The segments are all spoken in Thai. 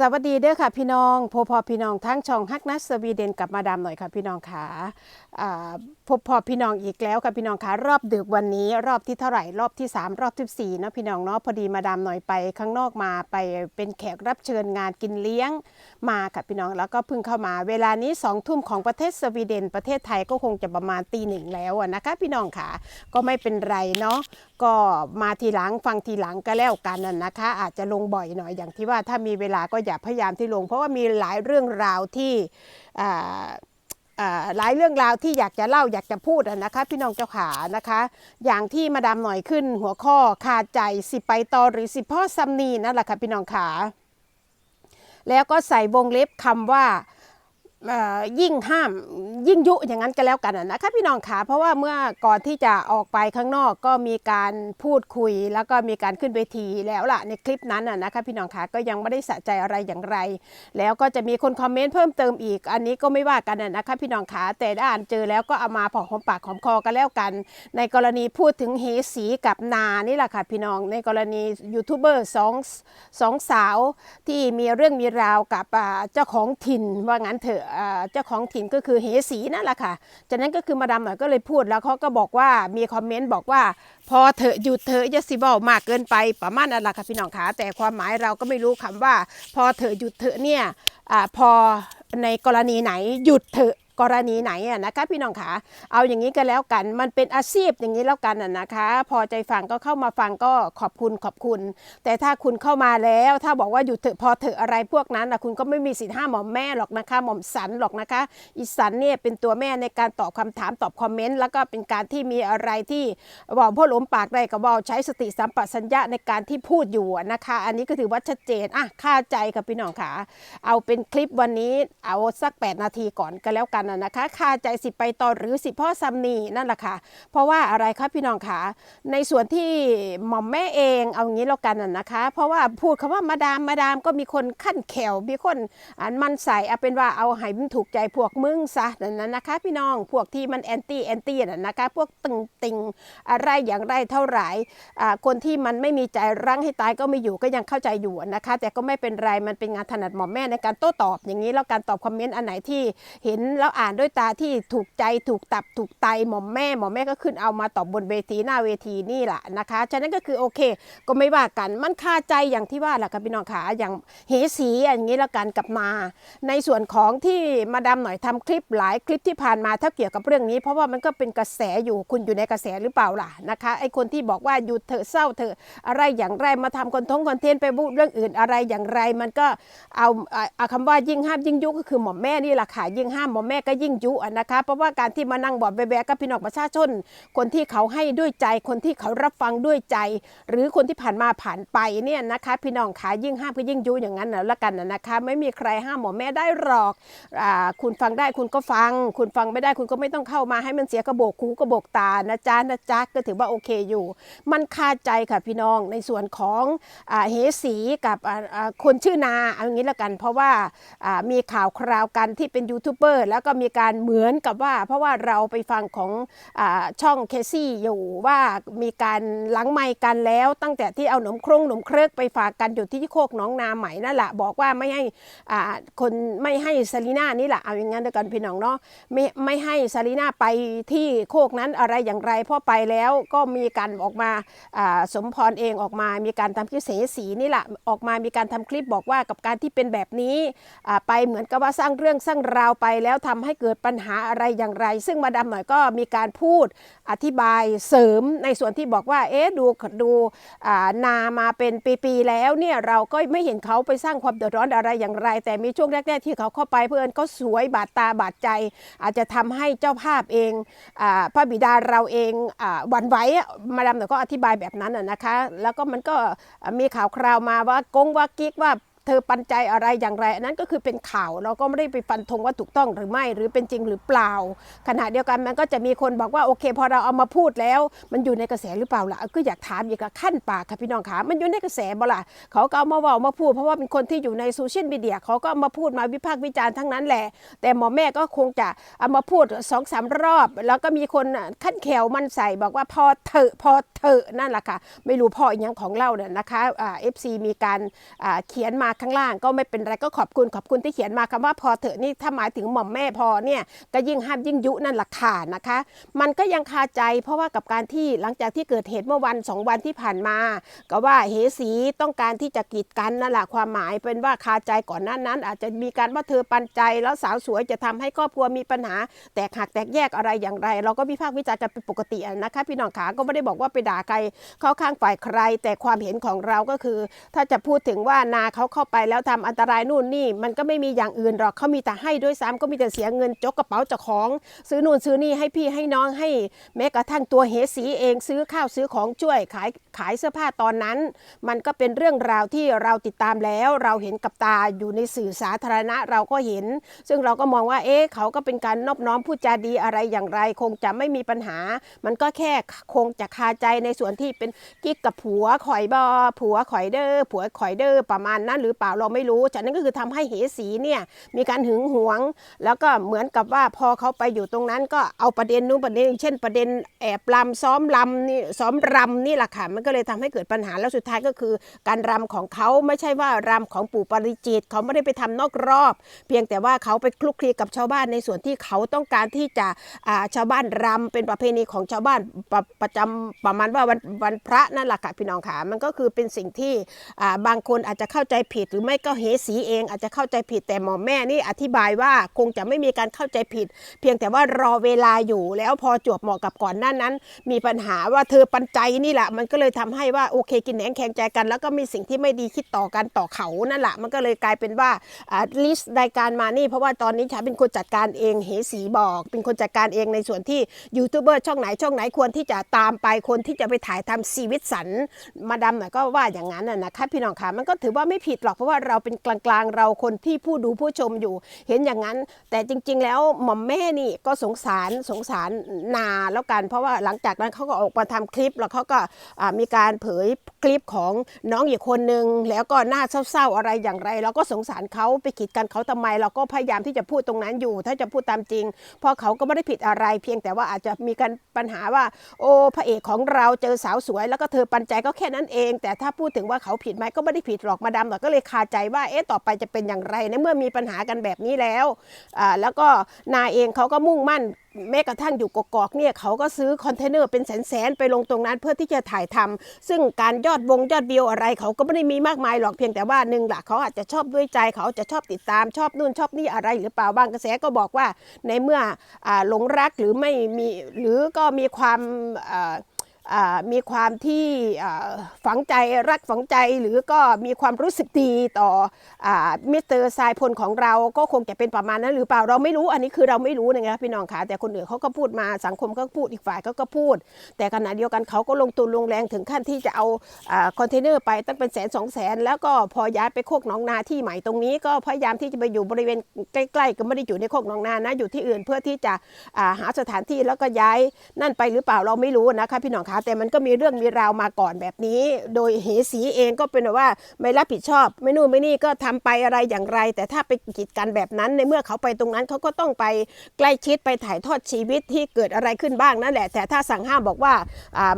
สวัสดีเด้อค่ะพี่น้องพพอพี่น้องทั้งช่องฮักนัสสวีเดนกับมาดามหน่อยค่ะพี่น้องค่ะอ่าพบพอพี่น้องอีกแล้วค่ะพี่น้องค่ะรอบดึกวันนี้ รอบที่เท่าไหร่รอบที่ 3 รอบที่4เนาะพี่น้องเนาะพอดีมาดามหน่อยไปข้างนอกมาไปเป็นแขกรับเชิญงานกินเลี้ยงมาค่ะพี่น้องแล้วก็เพิ่งเข้ามา เวลานี้2ทุ่มของประเทศสวีเดน ประเทศไทยก็คงจะประมาณตีหนึ่งแล้วอะนะคะพี่น้องค่ะก็ไม่เป็นไรเนาะก็มาทีหลังฟังทีหลังก็แล้วกันน่ะนะคะ อาจจะลงบ่อยหน่อยอย่างที่ว่าถ้ามีเวลาก็อย่าพยายามที่ลง เพราะว่ามีหลายเรื่องราวที่อ่าอ่าหลายเรื่องราวที่อยากจะเล่าอยากจะพูดนะคะ พี่น้องเจ้าขานะคะ อย่างที่มาดามหน่อยขึ้นหัวข้อขาดใจสิไปต่อหรือสิพ่อซัมนีนั่นแหละค่ะพี่น้องขา แล้วก็ใส่วงเล็บคำว่า ยิ่งห้ามยิ่งยุอย่างนั้นก็แล้วกันอะนะคะพี่น้องขาเพราะว่าเมื่อก่อนที่จะออกไปข้างนอกก็มีการพูดคุย แล้วก็มีการขึ้นเวทีแล้วล่ะในคลิปนั้นอะนะคะพี่น้องขาก็ยังไม่ได้สะใจอะไรอย่างไร แล้วก็จะมีคนคอมเมนต์เพิ่มเติมอีก อันนี้ก็ไม่ว่ากันอะนะคะพี่น้องขาแต่ได้อ่านเจอแล้วก็เอามาพอหอมปากหอมคอกันแล้วกัน ในกรณีพูดถึงเฮสีกับนานี่แหละค่ะพี่น้องในกรณียูทูบเบอร์สองสองสาวที่มีเรื่องมีราวกับเจ้าของถิ่นว่างั้นเถอะเจ้าของถิ่นก็คือเฮสีนั่นแหละค่ะ จากนั้นก็คือมาดามหน่อยก็เลยพูดแล้วเขาก็บอกว่ามีคอมเมนต์บอกว่า พอเถอะหยุดเถอะอย่าสิบอมากเกินไปประมาณนั้นแหละค่ะพี่น้องขาแต่ความหมายเราก็ไม่รู้คำว่า พอเถอะหยุดเถอะเนี่ย อาพอในกรณีไหนหยุดเถอะกรณีไหนอะนะคะพี่น้องคะเอาอย่างนี้ก็แล้วกัน มันเป็นอาชีพอย่างนี้แล้วกันอะนะคะ พอใจฟังก็เข้ามาฟังก็ขอบคุณขอบคุณ แต่ถ้าคุณเข้ามาแล้ว ถ้าบอกว่าหยุดเถอะพอเถอะอะไรพวกนั้นนะคุณก็ไม่มีสิทธิ์ห้ามหม่อมแม่หรอกนะคะ หม่อมสันหรอกนะคะ อีสันเนี่ยเป็นตัวแม่ในการตอบคำถามตอบคอมเมนต์แล้วก็เป็นการที่มีอะไรที่บอกพ่อหลมปากได้ก็บอกใช้สติสัมปชัญญะในการที่พูดอยู่นะคะ อันนี้ก็ถือว่าชัดเจนอะค่าใจค่ะพี่น้องค่ะเอาเป็นคลิปวันนี้เอาสัก 8 นาทีก่อนก็แล้วกันนะนะคะคาใจสิไปต่อหรือสิพ่อซัมนีนั่นแหละค่ะ เพราะว่าอะไรครับพี่น้องคะในส่วนที่หม่อมแม่เองเอางี้แล้วกันนะนะคะ เพราะว่าพูดคำว่ามาดามมาดามก็มีคนขั้นแขวมีคนอันมันใส่เอาเป็นว่าเอาให้มันถูกใจพวกมึงซะนั่นนะนะคะ พี่น้องพวกที่มันแอนตี้แอนตี้น่ะนะคะพวกตึงติงอะไรอย่างไรเท่าไหร่อ่าคนที่มันไม่มีใจรั้งให้ตายก็ไม่อยู่ก็ยังเข้าใจอยู่นะคะ แต่ก็ไม่เป็นไรมันเป็นงานถนัดหม่อมแม่ในการโต้ตอบอย่างนี้แล้วการตอบคอมเมนต์อันไหนที่เห็นแล้วอ่านด้วยตาที่ถูกใจถูกตับถูกไตหมอมแม่หมอมแม่ก็ขึ้นเอามาตอบบนเวทีหน้าเวทีนี่แหละนะคะฉะนั้นก็คือโอเค ก็ไม่ว่ากันมันคาใจอย่างที่ว่าแหละค่ะพี่น้องขาอย่างเหสีอย่างนี้แล้วกันกลับมา ในส่วนของที่มาดามหน่อยทำคลิปหลายคลิปที่ผ่านมาถ้าเกี่ยวกับเรื่องนี้ เพราะว่ามันก็เป็นกระแสอยู่คุณอยู่ในกระแสหรือเปล่าล่ะนะคะไอคนที่บอกว่าหยุดเถอะเศร้าเถอะอะไรอย่างไรมาทำคอนทงคอนเทนต์ไปพูดเรื่องอื่นอะไรอย่างไร มันก็เอาเอาเอาคำว่ายิ่งห้ามยิ่งยุก็คือหม่อมแม่นี่แหละค่ะยิ่งห้ามหม่อมแม่ก็ยิ่งยุอะนะคะเพราะว่าการที่มานั่งบอดแบกกับพี่น้องประชาชน คนที่เขาให้ด้วยใจคนที่เขารับฟังด้วยใจ หรือคนที่ผ่านมาผ่านไปเนี่ยนะคะพี่น้องขายิ่งห้ามก็ยิ่งยุอย่างนั้นนะละกันนะนะคะ ไม่มีใครห้ามหมอแม่ได้หรอกอ่าคุณฟังได้คุณก็ฟัง คุณฟังไม่ได้คุณก็ไม่ต้องเข้ามาให้มันเสียกระโบกหูกระโบกตานะจ๊ะนะจ๊ะก็ถือว่าโอเคอยู่ มันคาใจค่ะพี่น้องในส่วนของอเฮสีกับคนชื่อนาเอาอางนี้ละกัน เพราะว่ามีข่าวคราวกันที่เป็นยูทูบเบอร์แล้วก็มีการเหมือนกับว่า เพราะว่าเราไปฟังของอช่องเคซี่อยู่ว่ามีการหลังไมค์กันแล้ว ตั้งแต่ที่เอาหนมครงหนมเครกไปฝากกันอยู่ที่โคกหน้องนาใหม่นั่นแหละบอกว่าไม่ให้คนไม่ให้ซารีน่านี่แหละเอาอย่างนั้นเดียวกันพี่น้องเนาะไม่ไม่ให้ซารีน่าไปที่โคกนั้นอะไรอย่างไรเพราะไปแล้วก็มีการออกมาสมพรเองออกมา มีการทำคลิปเสียสีนี่แหละออกมามีการทำคลิปบอกว่ากับการที่เป็นแบบนี้ไปเหมือนกับว่าสร้างเรื่องสร้างราวไป แล้วทำให้เกิดปัญหาอะไรอย่างไร ซึ่งมาดามหน่อยก็มีการพูดอธิบายเสริมในส่วนที่บอกว่าเอ๊ะดูดูนามาเป็นปีๆแล้วเนี่ยเราก็ไม่เห็นเขาไปสร้างความเดือดร้อนอะไรอย่างไร แต่มีช่วงแรกๆที่เขาเข้าไปเพื่อนก็สวยบาดตาบาดใจ อาจจะทำให้เจ้าภาพเองอพระบิดาเราเองอาหวั่นไหวอะมาดามหน่อยก็อธิบายแบบนั้นนะนะคะ แล้วก็มันก็มีข่าวคราวมาว่ากงว่ากิ๊กว่า เธอปันใจอะไรอย่างไรอันนั้นก็คือเป็นข่าวเราก็ไม่ได้ไปฟันธงว่าถูกต้องหรือไม่ หรือเป็นจริงหรือเปล่า ขณะเดียวกันมันก็จะมีคนบอกว่าโอเค พอเราเอามาพูดแล้ว มันอยู่ในกระแสหรือเปล่าล่ะก็อยากถามอีกอะขั้นปากค่ะพี่น้องขามันอยู่ในกระแสบ่ล่ะเขาก็เอามาว่ามาพูด เพราะว่าเป็นคนที่อยู่ในโซเชียลมีเดียเขาก็เอามาพูดมาวิพากษ์วิจารณ์ทั้งนั้นแหละ แต่หมอแม่ก็คงจะเอามาพูดสองสามรอบ แล้วก็มีคนขั้นแขวมันใส่บอกว่าพอเถอะพอเถอะนั่นแหละค่ะ ไม่รู้พ่ออย่างของเราเนี่ยนะคะเอฟซีมีการเขียนมาข้างล่างก็ไม่เป็นไรก็ขอบคุณขอบคุณที่เขียนมาคำว่าพอเถอะนี่ถ้าหมายถึงหม่อมแม่พอเนี่ยก็ยิ่งห้ามยิ่งยุนั่นแหละค่ะนะคะ มันก็ยังคาใจเพราะว่ากับการที่หลังจากที่เกิดเหตุเมื่อวันสองวันที่ผ่านมา ก็ว่าเหสีต้องการที่จะกีดกันนั่นแหละความหมายเป็นว่าคาใจก่อนหน้านั้น อาจจะมีการว่าเธอปันใจ แล้วสาวสวยจะทำให้ครอบครัวมีปัญหา แตกหักแตกแยกอะไรอย่างไร เราก็วิพากษ์วิจารณ์กันเป็นปกตินะคะพี่น้องขาก็ไม่ได้บอกว่าไปด่าใครเข้าข้างฝ่ายใคร แต่ความเห็นของเราก็คือ ถ้าจะพูดถึงว่านาเขาเข้าไปแล้วทำอันตรายนู่นนี่ มันก็ไม่มีอย่างอื่นหรอกเขามีแต่ให้ด้วยซ้ำก็มีแต่เสียเงินจกกระเป๋าเจ้าของ ซื้อนู่นซื้อนี่ให้พี่ให้น้องให้ แม้กระทั่งตัวเหสีเองซื้อข้าวซื้อของช่วยขายขายเสื้อผ้าตอนนั้น มันก็เป็นเรื่องราวที่เราติดตามแล้วเราเห็นกับตาอยู่ในสื่อสาธารณะเราก็เห็น ซึ่งเราก็มองว่าเอ๊ะเขาก็เป็นการนอบน้อมพูดจาดีอะไรอย่างไร คงจะไม่มีปัญหา มันก็แค่คงจะคาใจในส่วนที่เป็นกิ๊กกับผัวข่อยบอผัวข่อยเดอร์ผัวข่อยเดอร์ประมาณนั้นหรือเปล่าเราไม่รู้ฉะนั้นก็คือทำให้เหสีเนี่ยมีการหึงหวง แล้วก็เหมือนกับว่าพอเขาไปอยู่ตรงนั้น ก็เอาประเด็นนู้นประเด็นนี้เช่นประเด็นแอบลำซ้อมลำนี่ซ้อมรำนี่แหละค่ะมันก็เลยทำให้เกิดปัญหาแล้วสุดท้ายก็คือ การรำของเขาไม่ใช่ว่ารำของปู่ปริจิตเขาไม่ได้ไปทำนอกรอบ เพียงแต่ว่าเขาไปคลุกคลีกับชาวบ้านในส่วนที่เขาต้องการที่จะชาวบ้านรำเป็นประเพณีของชาวบ้านประประจำประมาณว่าวันวันพระนั่นแหละค่ะพี่น้องค่ะมันก็คือเป็นสิ่งที่บางคนอาจจะเข้าใจผิดผิดหรือไม่ก็เฮสีเองอาจจะเข้าใจผิดแต่หมอแม่นี่อธิบายว่าคงจะไม่มีการเข้าใจผิด เพียงแต่ว่ารอเวลาอยู่แล้วพอจวบเหมาะกับก่อนหน้านั้น มีปัญหาว่าเธอปันใจนี่แหละ มันก็เลยทำให้ว่าโอเคกินแหนงแข็งใจกัน แล้วก็มีสิ่งที่ไม่ดีคิดต่อกันต่อเขานั่นแหละมันก็เลยกลายเป็นว่าลิสต์รายการมานี่ เพราะว่าตอนนี้ฉันเป็นคนจัดการเองเหสีบอก เป็นคนจัดการเองในส่วนที่ยูทูบเบอร์ช่องไหนช่องไหนควรที่จะตามไปคนที่จะไปถ่ายทำชีวิตสันมาดามหน่อยก็ว่าอย่างนั้นน่ะนะคะพี่น้องค่ะมันก็ถือว่าไม่ผิดหรอกเพราะว่าเราเป็นกลางๆ เราคนที่ผู้ดูผู้ชมอยู่ เห็นอย่างนั้น แต่จริง ๆ แล้วหม่อมแม่นี่ก็สงสารสงสารนาแล้วกัน เพราะว่าหลังจากนั้นเขาก็ออกมาทำคลิปแล้วเขาก็มีการเผยคลิปของน้องอีกคนนึงแล้วก็หน่าเศร้าๆอะไรอย่างไรเราก็สงสารเขาไปขีดกันเขาทำไม เราก็พยายามที่จะพูดตรงนั้นอยู่ ถ้าจะพูดตามจริง เพราะเขาก็ไม่ได้ผิดอะไร เพียงแต่ว่าอาจจะมีการปัญหาว่า โอ้พระเอกของเราเจอสาวสวย แล้วก็เธอปันใจก็แค่นั้นเอง แต่ถ้าพูดถึงว่าเขาผิดไหมก็ไม่ได้ผิดหรอกมาดามหน่อยก็เลยคาใจว่าเอ๊ะต่อไปจะเป็นอย่างไรในเมื่อมีปัญหากันแบบนี้แล้วอ่าแล้วก็นายเองเขาก็มุ่งมั่นแม้กระทั่งอยู่กกอกเนี่ยเขาก็ซื้อคอนเทนเนอร์เป็นแสนๆไปลงตรงนั้นเพื่อที่จะถ่ายทำซึ่งการยอดวงยอดวิวอะไร เขาก็ไม่ได้มีมากมายหรอกเพียงแต่ว่าหนึ่งหลักเขาอาจจะชอบด้วยใจเขาจะชอบติดตามชอบนู่นชอบนี่อะไร หรือเปล่าบางกระแสก็บอกว่าในเมื่อหลงรักหรือไม่มีหรือก็มีความ มีความที่ฝังใจรักฝังใจหรือก็มีความรู้สึกดีต่อมิสเตอร์ทรายพลของเราก็คงจะเป็นประมาณนั้นหรือเปล่าเราไม่รู้อันนี้คือเราไม่รู้นะครับพี่น้องคะแต่คนอื่นเขาก็พูดมาสังคมก็พูดอีกฝ่ายเขาก็พูด แต่ขณะเดียวกันเขาก็ลงทุนลงแรงถึงขั้นที่จะเอาอคอนเทนเนอร์ไปตั้งเป็นแสนสองแสนแล้วก็พอย้ายไปโคกหนองนาที่ใหม่ตรงนี้ ก็พยายามที่จะไปอยู่บริเวณใกล้ ๆ ก็ไม่ได้อยู่ในโคกหนองนานะอยู่ที่อื่นเพื่อที่จะหาสถานที่แล้วก็ย้ายนั่นไปหรือเปล่าเราไม่รู้นะคะพี่น้องคะแต่มันก็มีเรื่องมีราวมาก่อนแบบนี้ โดยเหสีเองก็เป็นว่าไม่รับผิดชอบ ไม่นู่นไม่นี่ก็ทำไปอะไรอย่างไร แต่ถ้าไปกีดกันแบบนั้นในเมื่อเขาไปตรงนั้นเขาก็ต้องไปใกล้ชิดไปถ่ายทอดชีวิตที่เกิดอะไรขึ้นบ้างนั่นแหละ แต่ถ้าสั่งห้ามบอกว่า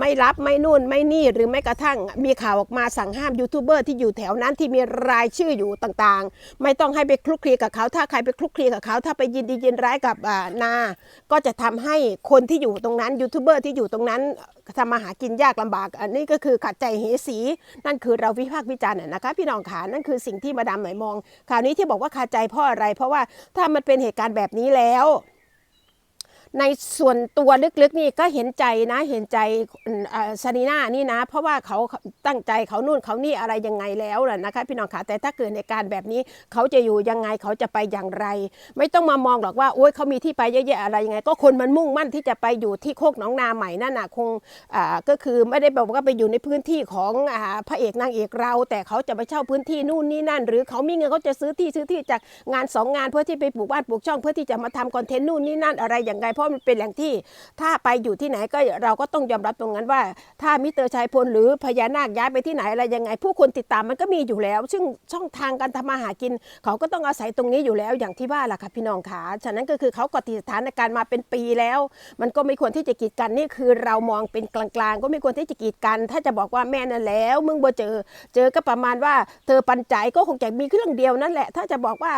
ไม่รับไม่นู่นไม่นี่หรือไม่กระทั่งมีข่าวออกมาสั่งห้ามยูทูบเบอร์ที่อยู่แถวนั้นที่มีรายชื่ออยู่ต่างๆ ไม่ต้องให้ไปคลุกคลีกับเขาถ้าใครไปคลุกคลีกับเขาถ้าไปยินดียินร้ายกับนา ก็จะทำให้คนที่อยู่ตรงนั้นยูทูบเบอร์ที่อยู่ตรงนั้นทำมาหากินยากลำบาก อันนี้ก็คือขัดใจเหสี นั่นคือเราวิพากษ์วิจารณ์น่ะนะคะ พี่น้องขานั่นคือสิ่งที่มาดามหมายมอง คราวนี้ที่บอกว่าขัดใจเพราะอะไร เพราะว่าถ้ามันเป็นเหตุการณ์แบบนี้แล้ว ในส่วนตัวลึกๆนี่ก็เห็นใจนะเห็นใจซานีน่านี่นะ เพราะว่าเขาตั้งใจเขานู่นเขานี่อะไรยังไงแล้วน่ะนะคะพี่น้องขาแต่ถ้าเกิดในการแบบนี้เขาจะอยู่ยังไงเขาจะไปอย่างไร ไม่ต้องมามองหรอกว่าโอ๊ยเขามีที่ไปเยอะแยะอะไรยังไง ก็คนมันมุ่งมั่นที่จะไปอยู่ที่โคกหนองนาใหม่นั่นน่ะคงอ่าก็คือไม่ได้แบบว่าไปอยู่ในพื้นที่ของอ่าพระเอกนางเอกเรา แต่เขาจะไปเช่าพื้นที่นู่นนี่นั่น หรือเขามีเงินเขาจะซื้อที่ซื้อที่จากงานสองงานเพื่อที่ไปปลูกบ้านปลูกช่องเพื่อที่จะมาทำคอนเทนต์นู่นนี่นั่นอะไรอย่างไรเพราะะมันเป็นแหล่งที่ถ้าไปอยู่ที่ไหนก็เราก็ต้องยอมรับตรงนั้นว่า ถ้ามิเตอร์ชัยพลหรือพญานาคย้ายไปที่ไหนอะไรยังไง ผู้คนติดตามมันก็มีอยู่แล้ว ซึ่งช่องทางการทำมาหากิน เขาก็ต้องอาศัยตรงนี้อยู่แล้วอย่างที่ว่าล่ะค่ะพี่น้องขาฉะนั้นก็คือเขาก็ติดสถานการณ์มาเป็นปีแล้ว มันก็ไม่ควรที่จะกีดกันนี่คือเรามองเป็นกลางๆ ก็ไม่ควรที่จะกีดกัน ถ้าจะบอกว่าแม่นั่นแล้ว มึงบ่เจอ เจอก็ประมาณว่า เธอปันใจก็คงจะมีเครื่องเดียวนั่นแหละ ถ้าจะบอกว่า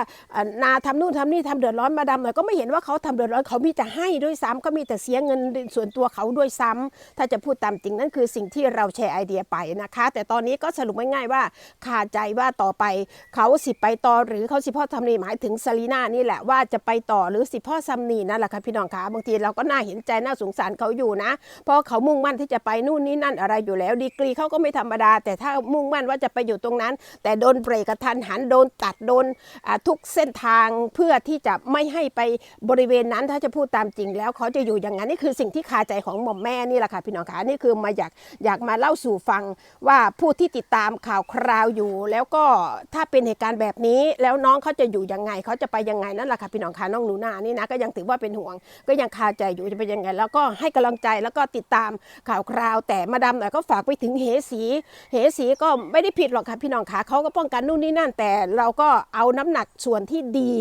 นาทำนู่นทำนี่ทำเดือดร้อนมาดำหน่อยก็ไม่เห็นว่าเขาทำเดือดร้อนเขามีแต่ให้ด้วยซ้ำก็มีแต่เสียเงินส่วนตัวเขาด้วยซ้ำถ้าจะพูดตามจริงนั่นคือสิ่งที่เราแชร์ไอเดียไปนะคะ แต่ตอนนี้ก็สรุปง่ายๆว่าคาใจว่าต่อไปเขาสิไปต่อหรือเขาสิพ่อทำนีหมายถึงซารีนานี่แหละว่าจะไปต่อหรือสิพ่อซัมนีนั่นแหละค่ะพี่น้องคะบางทีเราก็น่าเห็นใจน่าสงสารเขาอยู่นะ เพราะเขามุ่งมั่นที่จะไปนู่นนี่นั่นอะไรอยู่แล้ว ดีกรีเขาก็ไม่ธรรมดา แต่ถ้ามุ่งมั่นว่าจะไปอยู่ตรงนั้น แต่โดนเบรกกระทันหันโดนตัดโดนทุกเส้นทางเพื่อที่จะไม่ให้ไปบริเวณนั้นถ้าจะพูดตามจริงแล้วเขาจะอยู่อย่างนั้นนี่คือสิ่งที่คาใจของหม่อมแม่นี่แหละค่ะพี่น้องคะนี่คือมาอยากอยากมาเล่าสู่ฟังว่าผู้ที่ติดตามข่าวคราวอยู่ แล้วก็ถ้าเป็นเหตุการณ์แบบนี้ แล้วน้องเขาจะอยู่ยังไงเขาจะไปยังไงนั่นแหละค่ะพี่น้องคะน้องหนูนานี่นะก็ยังถือว่าเป็นห่วง ก็ยังคาใจอยู่จะเป็นยังไง แล้วก็ให้กำลังใจแล้วก็ติดตามข่าวคราว แต่มาดามหน่อยก็ฝากไปถึงเหสีเหสีก็ไม่ได้ผิดหรอกค่ะพี่น้องขาเขาก็ป้องกันนู่นนี่นั่นแต่เราก็เอาน้ำหนักส่วนที่ดี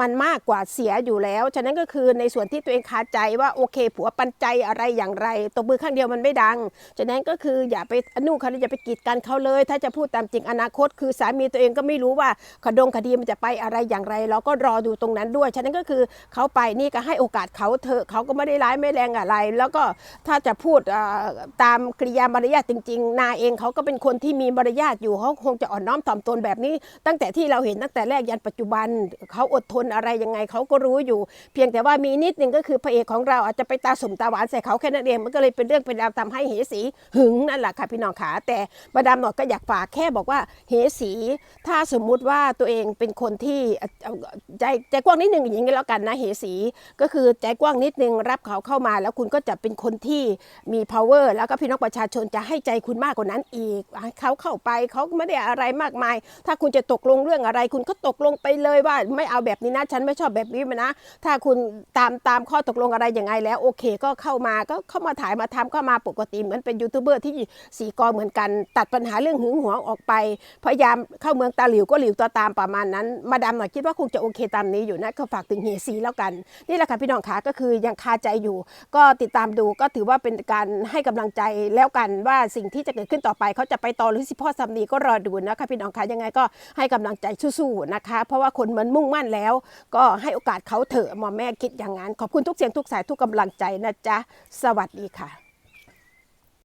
มันมากกว่าเสียอยู่แล้ว ฉะนั้นก็คือในส่วนที่ตัวเองคาใจว่าโอเค ผัวปันใจอะไรอย่างไรตบมือข้างเดียวมันไม่ดังฉะนั้นก็คืออย่าไปอนุเขาอย่าไปกีดกันเขาเลย ถ้าจะพูดตามจริงอนาคต คือสามีตัวเองก็ไม่รู้ว่าคดงคดีมันจะไปอะไรอย่างไร เราก็รอดูตรงนั้นด้วย ฉะนั้นก็คือเขาไปนี่ก็ให้โอกาสเขาเถอะเขาก็ไม่ได้ร้ายไม่แรงอะไร แล้วก็ถ้าจะพูดตามกริยามารยาทจริง ๆ นาเองเขาก็เป็นคนที่มีมารยาทอยู่เขาคงจะอ่อนน้อมถ่อมตนแบบนี้ ตั้งแต่ที่เราเห็นตั้งแต่แรกยันปัจจุบันเขาอดทนอะไรยังไงเขาก็รู้อยู่ เพียงแต่ว่ามีนิดนึงก็คือพระเอกของเราอาจจะไปตาสมตาหวานใส่เขาแค่นั้นเองมันก็เลยเป็นเรื่องเป็นราวทำให้เหสีหึงนั่นแหละค่ะพี่น้องขาแต่มาดามหนอดก็อยากฝากแค่บอกว่าเหสี ถ้าสมมุติว่าตัวเองเป็นคนที่ใจใจกว้างนิดหนึ่งอย่างนี้แล้วกันนะเหสี ก็คือใจกว้างนิดนึงรับเขาเข้ามา แล้วคุณก็จะเป็นคนที่มี power แล้วก็พี่น้องประชาชนจะให้ใจคุณมากกว่านั้นอีกเขาเข้าไปเขาไม่ได้อะไรมากมาย ถ้าคุณจะตกลงเรื่องอะไร คุณก็ตกลงไปเลยว่าไม่เอาแบบนี้นะฉันไม่ชอบแบบนี้นะ ถ้าคุณตามตามข้อตกลงอะไรยังไงแล้วโอเค ก็เข้ามาก็เข้ามาถ่ายมาทำเข้ามาปกติเหมือนเป็นยูทูบเบอร์ที่สีกอเหมือนกัน ตัดปัญหาเรื่องหึงหวงออกไป พยายามเข้าเมืองตาหลิวก็หลิวตัวตามประมาณนั้น มาดามหน่อยคิดว่าคงจะโอเคตามนี้อยู่นะก็ฝากถึงเฮซีแล้วกัน นี่แหละค่ะพี่น้องขาก็คือยังคาใจอยู่ ก็ติดตามดูก็ถือว่าเป็นการให้กำลังใจแล้วกันว่าสิ่งที่จะเกิดขึ้นต่อไปเขาจะไปต่อหรือสิพ่อสามีก็รอดูนะคะพี่น้องคะยังไงก็ให้กำลังใจสู้ๆนะคะ เพราะว่าคนมันมุ่งมั่นแล้ว ก็ให้โอกาสเขาเถอะมอแม่คิดอย่างนั้นขอบคุณทุกเสียงทุกสายทุกกำลังใจนะจ๊ะ สวัสดีค่ะ